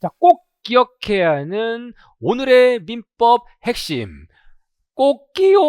자, 꼭 기억해야 하는 오늘의 민법 핵심. 꽃기요.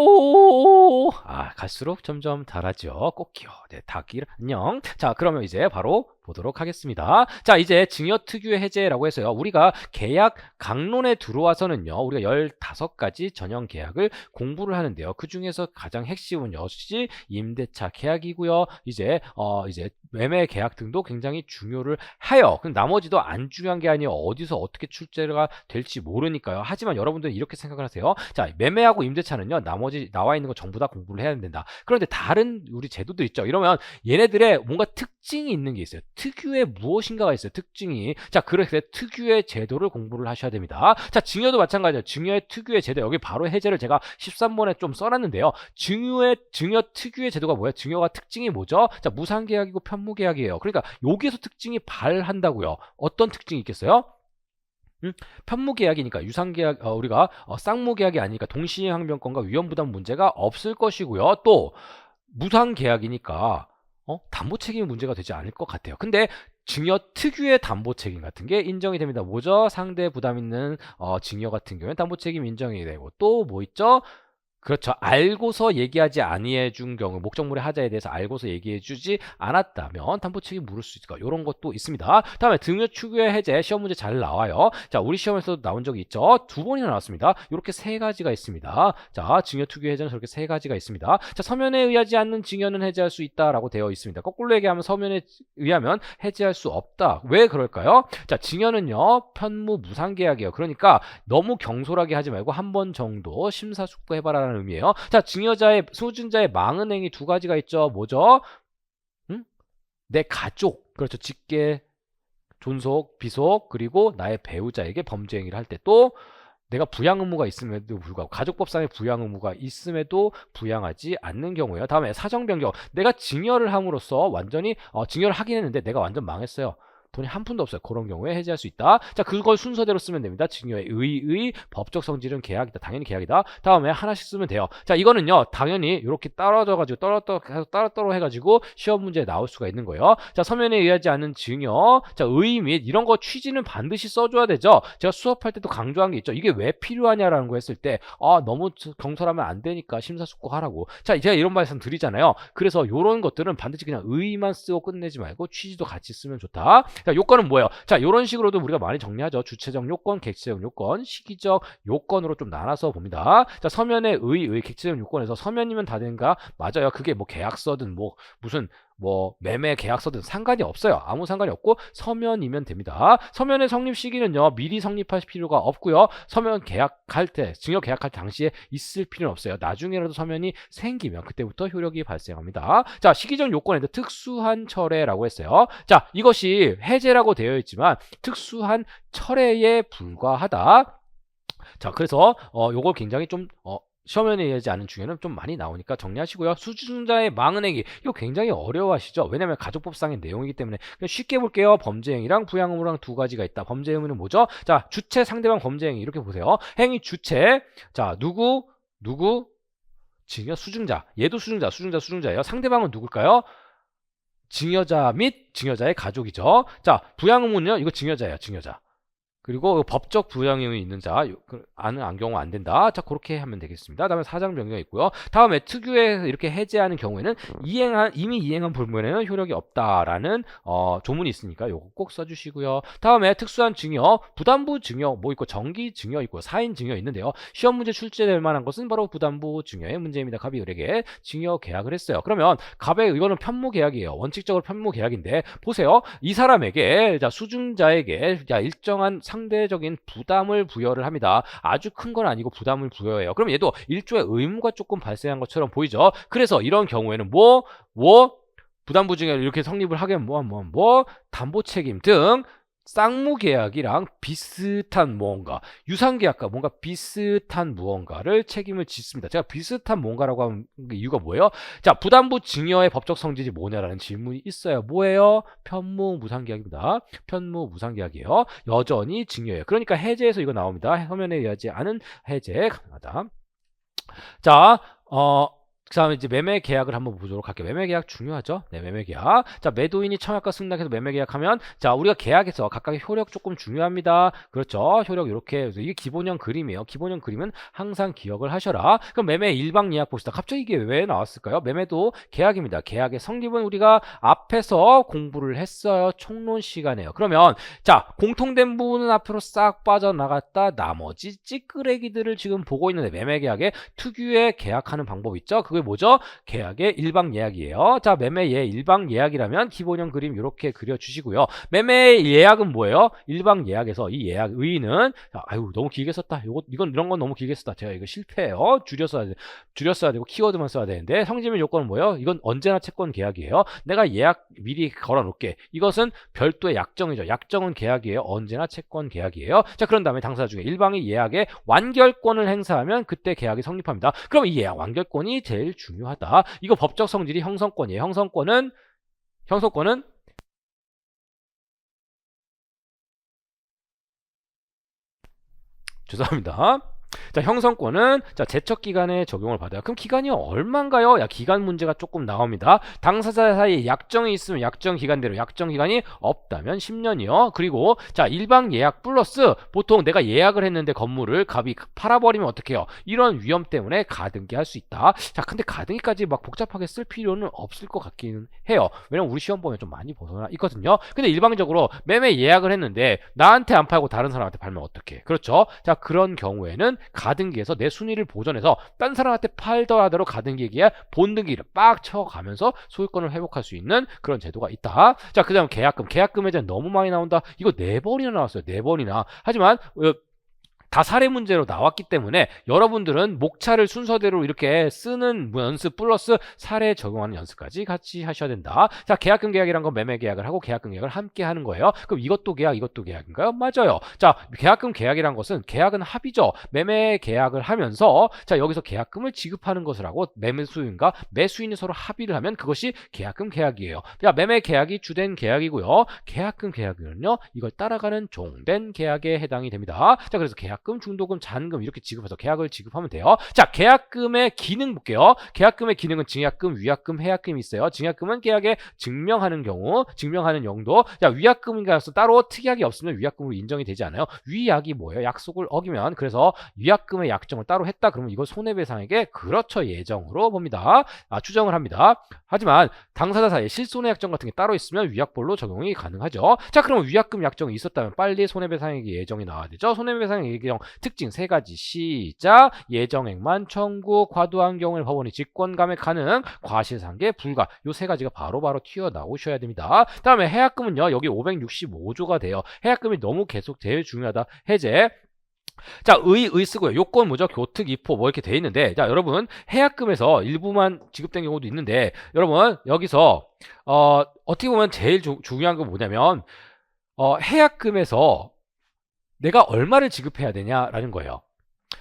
아, 갈수록 점점 달아죠. 꽃기요. 네, 닭기 안녕. 자, 그러면 이제 바로 보도록 하겠습니다. 자, 이제 증여 특유의 해제라고 해서요. 우리가 계약 강론에 들어와서는요. 우리가 15가지 전형 계약을 공부를 하는데요. 그 중에서 가장 핵심은 역시 임대차 계약이고요. 이제 어 이제 매매 계약 등도 굉장히 중요를 하여. 그럼 나머지도 안 중요한 게 아니에요. 어디서 어떻게 출제가 될지 모르니까요. 하지만 여러분들은 이렇게 생각을 하세요. 자, 매매하고 임대차는요. 나머지 나와 있는 거 전부 다 공부를 해야 된다. 그런데 다른 우리 제도도 있죠. 이러면 얘네들의 뭔가 특징이 있는 게 있어요. 특유의 무엇인가가 있어요. 특징이. 자, 그래서 특유의 제도를 공부를 하셔야 됩니다. 자, 증여도 마찬가지예요. 증여의 특유의 제도. 여기 바로 해제를 제가 13번에 좀 써놨는데요. 증여의 증여 특유의 제도가 뭐예요? 증여가 특징이 뭐죠? 자, 무상계약이고 편무계약이에요. 그러니까 여기에서 특징이 발한다고요. 어떤 특징이 있겠어요? 음, 편무계약이니까 유상계약 어, 우리가 어, 쌍무계약이 아니니까 동시행항변권과 위험부담 문제가 없을 것이고요. 또 무상계약이니까 어? 담보 책임이 문제가 되지 않을 것 같아요. 근데 증여 특유의 담보 책임 같은 게 인정이 됩니다. 뭐죠? 상대 부담 있는 어, 증여 같은 경우는 담보 책임 인정이 되고 또 뭐 있죠? 그렇죠. 알고서 얘기하지 아니해 준 경우 목적물의 하자에 대해서 알고서 얘기해 주지 않았다면 담보 책임 물을 수 있을까? 이런 것도 있습니다. 다음에 등여 추구의 해제 시험 문제 잘 나와요. 자, 우리 시험에서도 나온 적이 있죠. 두 번이나 나왔습니다. 이렇게 세 가지가 있습니다. 자, 증여 투기 해제는 저렇게 세 가지가 있습니다. 자, 서면에 의하지 않는 증여는 해제할 수 있다라고 되어 있습니다. 거꾸로 얘기하면 서면에 의하면 해제할 수 없다. 왜 그럴까요? 자, 증여는요. 편무 무상 계약이에요. 그러니까 너무 경솔하게 하지 말고 한 번 정도 심사숙고해 봐라는 의미예요. 자, 증여자의 수준자의 망은행이 두 가지가 있죠. 뭐죠? 응? 내 가족, 그렇죠. 직계, 존속, 비속, 그리고 나의 배우자에게 범죄 행위를 할 때 또 내가 부양 의무가 있음에도 불구하고 가족법상의 부양 의무가 있음에도 부양하지 않는 경우예요. 다음에 사정 변경. 내가 증여를 함으로써 완전히 어, 증여를 하긴 했는데 내가 완전 망했어요. 돈이 한 푼도 없어요. 그런 경우에 해지할 수 있다. 자, 그걸 순서대로 쓰면 됩니다. 증여의 의의, 법적 성질은 계약이다. 당연히 계약이다. 다음에 하나씩 쓰면 돼요. 자, 이거는요, 당연히 이렇게 떨어져 가지고 떨어떨어 계속 떨어떨어 해가지고 시험 문제에 나올 수가 있는 거예요. 자, 서면에 의하지 않은 증여, 자, 의의 및 이런 거 취지는 반드시 써 줘야 되죠. 제가 수업할 때도 강조한 게 있죠. 이게 왜 필요하냐라는 거 했을 때, 아, 너무 경솔하면 안 되니까 심사숙고하라고. 자, 제가 이런 말씀 드리잖아요. 그래서 이런 것들은 반드시 그냥 의의만 쓰고 끝내지 말고 취지도 같이 쓰면 좋다. 자, 요건은 뭐예요? 자, 이런 식으로도 우리가 많이 정리하죠. 주체적 요건, 객체적 요건, 시기적 요건으로 좀 나눠서 봅니다. 자, 서면의 의, 의, 객체적 요건에서 서면이면 다 되는가? 맞아요. 그게 뭐 계약서든 뭐 무슨 뭐 매매 계약서든 상관이 없어요. 아무 상관이 없고 서면이면 됩니다. 서면의 성립 시기는요. 미리 성립할 필요가 없고요. 서면 계약할 때, 증여 계약할 당시에 있을 필요는 없어요. 나중에라도 서면이 생기면 그때부터 효력이 발생합니다. 자, 시기적 요건에도 특수한 철회라고 했어요. 자, 이것이 해제라고 되어 있지만 특수한 철회에 불과하다. 자, 그래서 어 요걸 굉장히 좀 어, 시험에 의하지 않은 중에는 좀 많이 나오니까 정리하시고요. 수준자의 망은행위 이거 굉장히 어려워하시죠. 왜냐하면 가족법상의 내용이기 때문에 쉽게 볼게요. 범죄행위랑 부양의무랑 두 가지가 있다. 범죄행위는 뭐죠? 자 주체 상대방 범죄행위 이렇게 보세요. 행위 주체 자 누구 누구 증여 수증자 얘도 수증자 수증자 수증자예요. 상대방은 누굴까요? 증여자 및 증여자의 가족이죠. 자 부양의무는요 이거 증여자예요. 증여자. 그리고 법적 부양형이 있는 자, 그 아는 안 경우 안 된다. 자, 그렇게 하면 되겠습니다. 다음에 사장 변경이 있고요. 다음에 특유에 이렇게 해제하는 경우에는 이행한 이미 이행한 불문에는 효력이 없다라는 어, 조문이 있으니까 요거 꼭 써주시고요. 다음에 특수한 증여, 부담부 증여 뭐 있고 정기 증여 있고 사인 증여 있는데요. 시험 문제 출제될 만한 것은 바로 부담부 증여의 문제입니다. 갑이 을에게 증여 계약을 했어요. 그러면 갑의 이거는 편무 계약이에요. 원칙적으로 편무 계약인데 보세요. 이 사람에게 자 수증자에게 자 일정한 상 상대적인 부담을 부여를 합니다. 아주 큰 건 아니고 부담을 부여해요. 그럼 얘도 일조의 의무가 조금 발생한 것처럼 보이죠. 그래서 이런 경우에는 뭐, 뭐, 부담부 중에 이렇게 성립을 하게 뭐, 뭐, 뭐, 담보 책임 등 쌍무계약이랑 비슷한 무언가, 유상계약과 뭔가 비슷한 무언가를 책임을 짓습니다. 제가 비슷한 뭔가라고 하는 이유가 뭐예요? 자, 부담부 증여의 법적 성질이 뭐냐라는 질문이 있어요. 뭐예요? 편무 무상계약입니다. 편무 무상계약이에요. 여전히 증여예요. 그러니까 해제에서 이거 나옵니다. 서면에 의하지 않은 해제 가능하다. 자, 어, 그 다음에 이제 매매 계약을 한번 보도록 할게요. 매매 계약 중요하죠? 네, 매매 계약. 자, 매도인이 청약과 승낙해서 매매 계약하면, 자, 우리가 계약에서 각각의 효력 조금 중요합니다. 그렇죠? 효력 이렇게. 이게 기본형 그림이에요. 기본형 그림은 항상 기억을 하셔라. 그럼 매매 일방 예약 봅시다. 갑자기 이게 왜 나왔을까요? 매매도 계약입니다. 계약의 성립은 우리가 앞에서 공부를 했어요. 총론 시간에요. 그러면, 자, 공통된 부분은 앞으로 싹 빠져나갔다. 나머지 찌끄레기들을 지금 보고 있는데 매매 계약의 특유의 계약하는 방법 있죠? 그게 뭐죠? 계약의 일방 예약이에요. 자, 매매 예 일방 예약이라면 기본형 그림 이렇게 그려 주시고요. 매매 예약은 뭐예요? 일방 예약에서 이 예약 의의는 자, 아유, 너무 길게 썼다. 이거 이건 이런 건 너무 길게 썼다. 제가 이거 실패해요. 줄였어야 돼. 줄였어야 되고 키워드만 써야 되는데 성질면 요건은 뭐예요? 이건 언제나 채권 계약이에요. 내가 예약 미리 걸어 놓을게. 이것은 별도의 약정이죠. 약정은 계약이에요. 언제나 채권 계약이에요. 자, 그런 다음에 당사자 중에 일방이 예약의 완결권을 행사하면 그때 계약이 성립합니다. 그럼 이 예약 완결권이 제일 중요하다. 이거 법적 성질이 형성권이에요. 형성권은 형성권은 죄송합니다. 자, 형성권은 자, 제척 기간에 적용을 받아요. 그럼 기간이 얼마인가요? 야, 기간 문제가 조금 나옵니다. 당사자 사이에 약정이 있으면 약정 기간대로 약정 기간이 없다면 10년이요. 그리고 자, 일방 예약 플러스 보통 내가 예약을 했는데 건물을 갑이 팔아버리면 어떡해요? 이런 위험 때문에 가등기 할 수 있다. 자, 근데 가등기까지 막 복잡하게 쓸 필요는 없을 것 같기는 해요. 왜냐면 우리 시험 보면 좀 많이 벗어나 있거든요. 근데 일방적으로 매매 예약을 했는데 나한테 안 팔고 다른 사람한테 팔면 어떡해? 그렇죠? 자, 그런 경우에는 가등기에서 내 순위를 보존해서 딴 사람한테 팔더라도 가등기에 본등기를 빡 쳐가면서 소유권을 회복할 수 있는 그런 제도가 있다. 자, 그 다음 계약금. 계약금에 대한 너무 많이 나온다. 이거 네 번이나 나왔어요. 네 번이나. 하지만 어, 다 사례 문제로 나왔기 때문에 여러분들은 목차를 순서대로 이렇게 쓰는 연습 플러스 사례 적용하는 연습까지 같이 하셔야 된다. 자, 계약금 계약이란 건 매매 계약을 하고 계약금 계약을 함께 하는 거예요. 그럼 이것도 계약, 이것도 계약인가요? 맞아요. 자, 계약금 계약이란 것은 계약은 합의죠. 매매 계약을 하면서 자, 여기서 계약금을 지급하는 것을 하고 매매 수인과 매수인이 서로 합의를 하면 그것이 계약금 계약이에요. 자, 매매 계약이 주된 계약이고요. 계약금 계약은요. 이걸 따라가는 종된 계약에 해당이 됩니다. 자, 그래서 계약 계 약금, 중도금, 잔금 이렇게 지급해서 계약을 지급하면 돼요. 자, 계약금의 기능 볼게요. 계약금의 기능은 증약금, 위약금, 해약금이 있어요. 증약금은 계약에 증명하는 경우, 증명하는 용도. 자, 위약금인가서 따로 특약이 없으면 위약금으로 인정이 되지 않아요. 위약이 뭐예요? 약속을 어기면 그래서 위약금의 약정을 따로 했다 그러면 이걸 손해배상에게 그렇죠 예정으로 봅니다. 아, 추정을 합니다. 하지만 당사자 사이에 실손해 약정 같은 게 따로 있으면 위약벌로 적용이 가능하죠. 자, 그러면 위약금 약정이 있었다면 빨리 손해배상액이 예정이 나와야 되죠. 손해배상액 예정 특징 세 가지 시작 예정액만 청구 과도한 경우에 법원이 직권 감액 가능 과실상계 불가 요 세 가지가 바로바로 바로 튀어나오셔야 됩니다. 다음에 해약금은요 여기 565조가 돼요. 해약금이 너무 계속 제일 중요하다. 해제 자, 의, 의 쓰고요. 요건 뭐죠? 교특, 이포, 뭐 이렇게 돼 있는데, 자, 여러분, 해약금에서 일부만 지급된 경우도 있는데, 여러분, 여기서, 어, 어떻게 보면 제일 조, 중요한 건 뭐냐면, 어, 해약금에서 내가 얼마를 지급해야 되냐라는 거예요.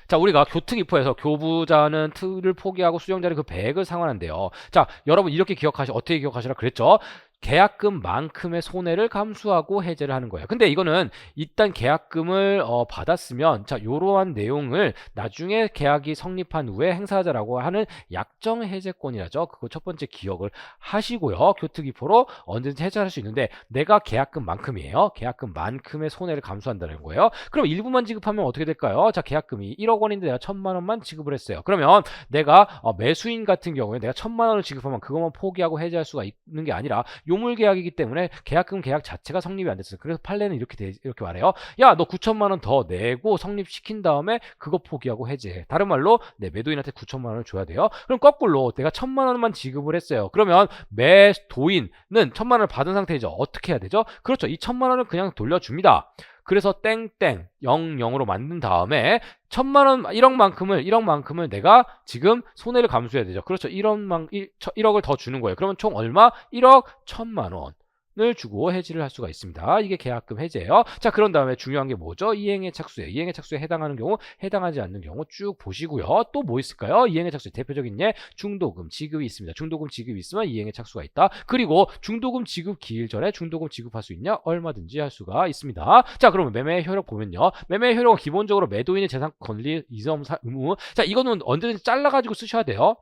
자, 우리가 교특이포에서 교부자는 틀을 포기하고 수령자는 그 배액을 상환한대요. 자, 여러분 이렇게 기억하시, 어떻게 기억하시라 그랬죠? 계약금만큼의 손해를 감수하고 해제를 하는 거예요. 근데 이거는 일단 계약금을 어, 받았으면 자 이러한 내용을 나중에 계약이 성립한 후에 행사하자라고 하는 약정 해제권이라죠. 그거 첫 번째 기억을 하시고요. 교특이포로 언제든지 해제할 수 있는데 내가 계약금만큼이에요. 계약금만큼의 손해를 감수한다는 거예요. 그럼 일부만 지급하면 어떻게 될까요? 자 계약금이 1억 원인데 내가 천만 원만 지급을 했어요. 그러면 내가 어, 매수인 같은 경우에 내가 천만 원을 지급하면 그것만 포기하고 해제할 수가 있는 게 아니라 요물 계약이기 때문에 계약금 계약 자체가 성립이 안 됐어요. 그래서 판례는 이렇게 돼, 이렇게 말해요. 야, 너 9천만 원 더 내고 성립시킨 다음에 그거 포기하고 해제해. 다른 말로 내 매도인한테 9천만 원을 줘야 돼요. 그럼 거꾸로 내가 천만 원만 지급을 했어요. 그러면 매도인은 천만 원을 받은 상태이죠. 어떻게 해야 되죠? 그렇죠. 이 천만 원을 그냥 돌려줍니다. 그래서 땡땡 00으로 만든 다음에 천만 원 1억만큼을 1억만큼을 내가 지금 손해를 감수해야 되죠. 그렇죠. 1억만 1, 1억을 더 주는 거예요. 그러면 총 얼마? 1억 1천만 원. 을 주고 해지를 할 수가 있습니다. 이게 계약금 해제예요. 자, 그런 다음에 중요한 게 뭐죠? 이행의 착수에 이행의 착수에 해당하는 경우, 해당하지 않는 경우 쭉 보시고요. 또 뭐 있을까요? 이행의 착수 대표적인 예 중도금 지급이 있습니다. 중도금 지급이 있으면 이행의 착수가 있다. 그리고 중도금 지급 기일 전에 중도금 지급할 수 있냐? 얼마든지 할 수가 있습니다. 자, 그러면 매매 효력 보면요. 매매 효력은 기본적으로 매도인의 재산 권리 이점 의무. 자, 이거는 언제든지 잘라 가지고 쓰셔야 돼요.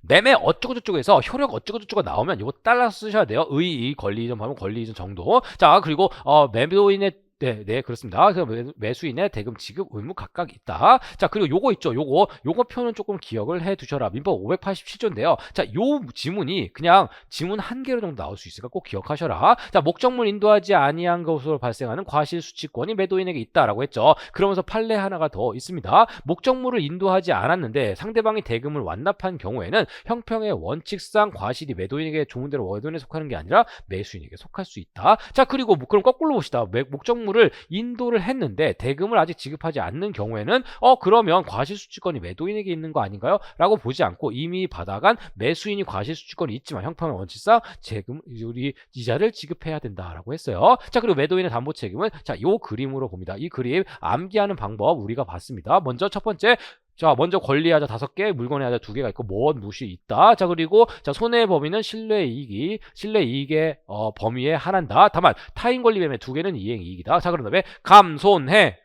매매 어쩌고저쩌고에서 효력 어쩌고저쩌고 나오면 이거 잘라서 쓰셔야 돼요. 의의 권리 이전 하면 권리 이전 정도. 자 그리고 어, 매도인의 네, 네, 그렇습니다. 매수인의 대금 지급 의무 각각 있다. 자, 그리고 요거 있죠. 요거, 요거 표는 조금 기억을 해 두셔라. 민법 587조인데요. 자, 요 지문이 그냥 지문 한 개로 정도 나올 수 있으니까 꼭 기억하셔라. 자, 목적물 인도하지 아니한 것으로 발생하는 과실 수취권이 매도인에게 있다라고 했죠. 그러면서 판례 하나가 더 있습니다. 목적물을 인도하지 않았는데 상대방이 대금을 완납한 경우에는 형평의 원칙상 과실이 매도인에게 좋은 대로 매도인에 속하는 게 아니라 매수인에게 속할 수 있다. 자, 그리고 뭐 그럼 거꾸로 봅시다. 매- 목적물 을 인도를 했는데 대금을 아직 지급하지 않는 경우에는 어 그러면 과실수취권이 매도인에게 있는 거 아닌가요? 라고 보지 않고 이미 받아간 매수인이 과실수취권이 있지만 형평의 원칙상 재금 우리 이자를 지급해야 된다라고 했어요. 자, 그리고 매도인의 담보 책임은 자, 요 그림으로 봅니다. 이 그림 암기하는 방법 우리가 봤습니다. 먼저 첫 번째 자, 먼저 권리하자 다섯 개, 물건의 하자 두 개가 있고 무엇 무시 있다. 자, 그리고 자, 손해 범위는 신뢰 이익이 신뢰 이익의 어, 범위에 한한다. 다만 타인 권리 매매 두 개는 이행 이익이다. 자, 그런 다음에 감손해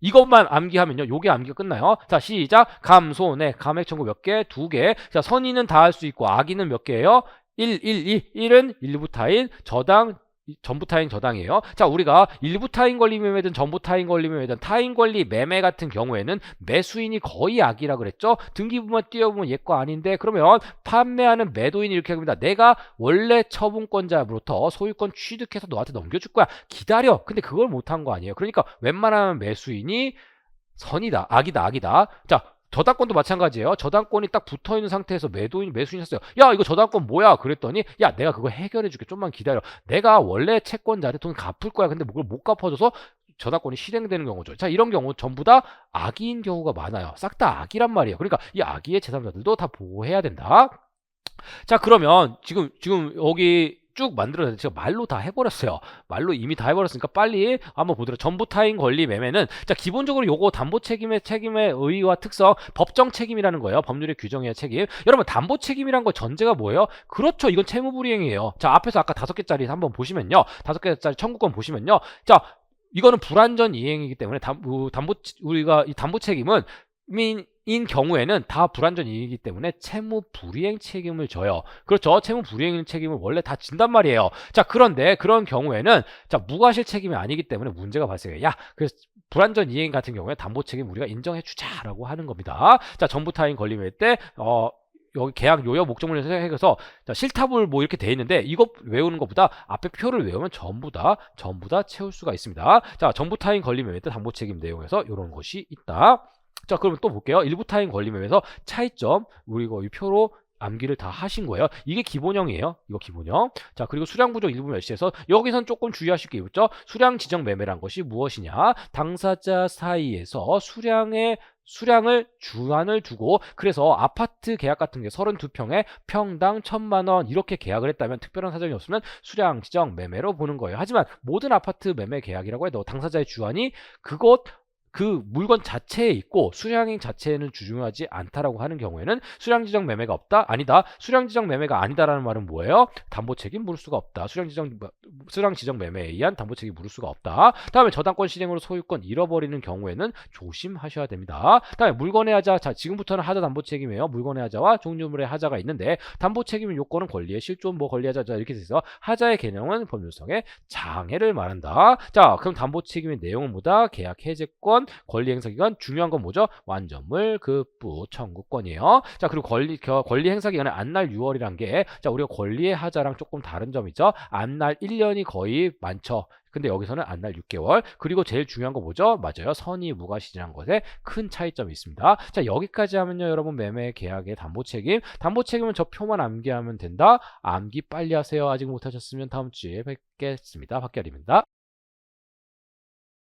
이것만 암기하면요. 요게 암기가 끝나요. 자, 시작. 감손해. 감액 청구 몇 개? 두 개. 자, 선의는 다 할 수 있고 악의는 몇 개예요? 1, 1, 2. 1은 일부 타인, 저당 이- 전부 타인 저당이에요. 자, 우리가 일부 타인 권리 매매든 전부 타인 권리 매매든 타인 권리 매매 같은 경우에는 매수인이 거의 악이라 그랬죠. 등기부만 띄워보면 얘거 아닌데 그러면 판매하는 매도인이 이렇게 합니다. 내가 원래 처분권자로부터 소유권 취득해서 너한테 넘겨줄 거야. 기다려. 근데 그걸 못한 거 아니에요. 그러니까 웬만하면 매수인이 선이다. 악이다. 악이다. 자, 저당권도 마찬가지예요. 저당권이 딱 붙어 있는 상태에서 매도인 매수인이 했어요. 야, 이거 저당권 뭐야? 그랬더니 야, 내가 그거 해결해 줄게. 좀만 기다려. 내가 원래 채권자한테 돈 갚을 거야. 근데 그걸 못 갚아줘서 저당권이 실행되는 경우죠. 자, 이런 경우 전부 다 악의인 경우가 많아요. 싹 다 악이란 말이에요. 그러니까 이 악의의 제3자들도 다 보호해야 된다. 자, 그러면 지금 지금 여기 쭉 만들어서 제가 말로 다 해버렸어요. 말로 이미 다 해버렸으니까 빨리 한번 보도록. 전부 타인 권리 매매는 자 기본적으로 요거 담보 책임의 책임의 의의와 특성, 법정 책임이라는 거예요. 법률의 규정의 책임. 여러분 담보 책임이란 거 전제가 뭐예요? 그렇죠. 이건 채무 불이행이에요. 자 앞에서 아까 다섯 개짜리 한번 보시면요. 다섯 개짜리 청구권 보시면요. 자 이거는 불완전 이행이기 때문에 담, 우- 담보 우리가 이 담보 책임은 민 인 경우에는 다 불완전 이익이기 때문에 채무 불이행 책임을 져요. 그렇죠. 채무 불이행 책임을 원래 다 진단 말이에요. 자, 그런데 그런 경우에는 자, 무과실 책임이 아니기 때문에 문제가 발생해요. 야, 그래서 불완전 이행 같은 경우에 담보 책임 우리가 인정해 주자라고 하는 겁니다. 자, 전부 타인 걸림일 때 어, 여기 계약 요여 목적물을 생각해서 자, 실타불 뭐 이렇게 돼 있는데 이거 외우는 것보다 앞에 표를 외우면 전부 다 전부 다 채울 수가 있습니다. 자, 전부 타인 걸림일 때 담보 책임 내용에서 이런 것이 있다. 자, 그러면 또 볼게요. 일부 타인 걸림에서 차이점 우리 이거 이 표로 암기를 다 하신 거예요. 이게 기본형이에요. 이거 기본형. 자, 그리고 수량 부족 일부 멸시에서 여기선 조금 주의하실 게 있죠. 수량 지정 매매란 것이 무엇이냐? 당사자 사이에서 수량의 수량을 주안을 두고 그래서 아파트 계약 같은 게 32평에 평당 1000만 원 이렇게 계약을 했다면 특별한 사정이 없으면 수량 지정 매매로 보는 거예요. 하지만 모든 아파트 매매 계약이라고 해도 당사자의 주안이 그것 그 물건 자체에 있고 수량행 자체는 주중하지 않다라고 하는 경우에는 수량 지정 매매가 없다 아니다. 수량 지정 매매가 아니다라는 말은 뭐예요? 담보 책임 물을 수가 없다. 수량 지정 수량 지정 매매에 의한 담보 책임 물을 수가 없다. 다음에 저당권 실행으로 소유권 잃어버리는 경우에는 조심하셔야 됩니다. 다음에 물건의 하자 자 지금부터는 하자 담보 책임이에요. 물건의 하자와 종류물의 하자가 있는데 담보 책임 요건은 권리의 실존 뭐 권리 하자 자 이렇게 돼서 하자의 개념은 법률성의 장애를 말한다. 자 그럼 담보 책임의 내용은 뭐다? 계약 해제권 권리 행사 기간 중요한 건 뭐죠? 완전물 급부 청구권이에요. 자 그리고 권리 겨- 권리 행사 기간은 안날 6월이란 게 자 우리가 권리의 하자랑 조금 다른 점이죠. 안날 1년이 거의 많죠. 근데 여기서는 안날 6개월. 그리고 제일 중요한 거 뭐죠? 맞아요. 선의 무과실이라는 것에 큰 차이점이 있습니다. 자 여기까지 하면요, 여러분 매매 계약의 담보 책임. 담보 책임은 저 표만 암기하면 된다. 암기 빨리 하세요. 아직 못하셨으면 다음 주에 뵙겠습니다. 박결입니다.